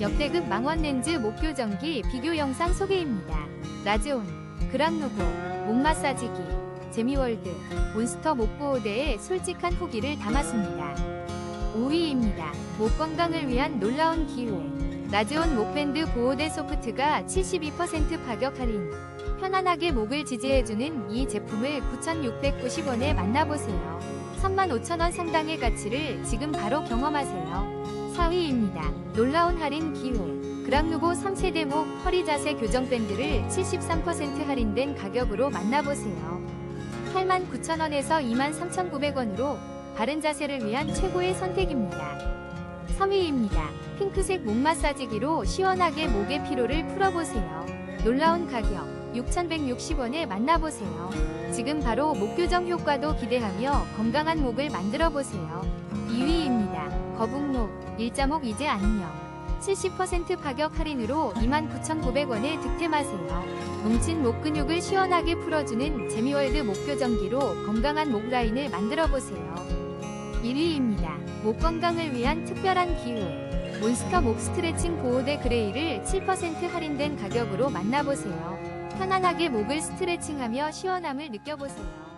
역대급 망원 렌즈 목교정기 비교 영상 소개입니다. 라즈온, 그랑노보, 목 마사지기, 재미월드, 몬스터 목보호대의 솔직한 후기를 담았습니다. 5위입니다. 목 건강을 위한 놀라운 기회. 라즈온 목밴드 보호대 소프트가 72% 가격 할인. 편안하게 목을 지지해주는 이 제품을 9,690원에 만나보세요. 35,000원 상당의 가치를 지금 바로 경험하세요. 4위입니다. 놀라운 할인 기회. 그랑누보 3세대 목 허리 자세 교정 밴드를 73% 할인된 가격으로 만나보세요. 89,000원에서 23,900원으로 바른 자세를 위한 최고의 선택입니다. 3위입니다. 핑크색 목 마사지기로 시원하게 목의 피로를 풀어보세요. 놀라운 가격 6,160원에 만나보세요. 지금 바로 목 교정 효과도 기대하며 건강한 목을 만들어 보세요. 2위입니다. 거북목, 일자목 이제 안녕. 70% 가격 할인으로 29,900원에 득템하세요. 뭉친 목 근육을 시원하게 풀어주는 재미월드 목교정기로 건강한 목 라인을 만들어 보세요. 1위입니다. 목 건강을 위한 특별한 기회. 몬스터 목 스트레칭 보호대 그레이를 7% 할인된 가격으로 만나보세요. 편안하게 목을 스트레칭하며 시원함을 느껴보세요.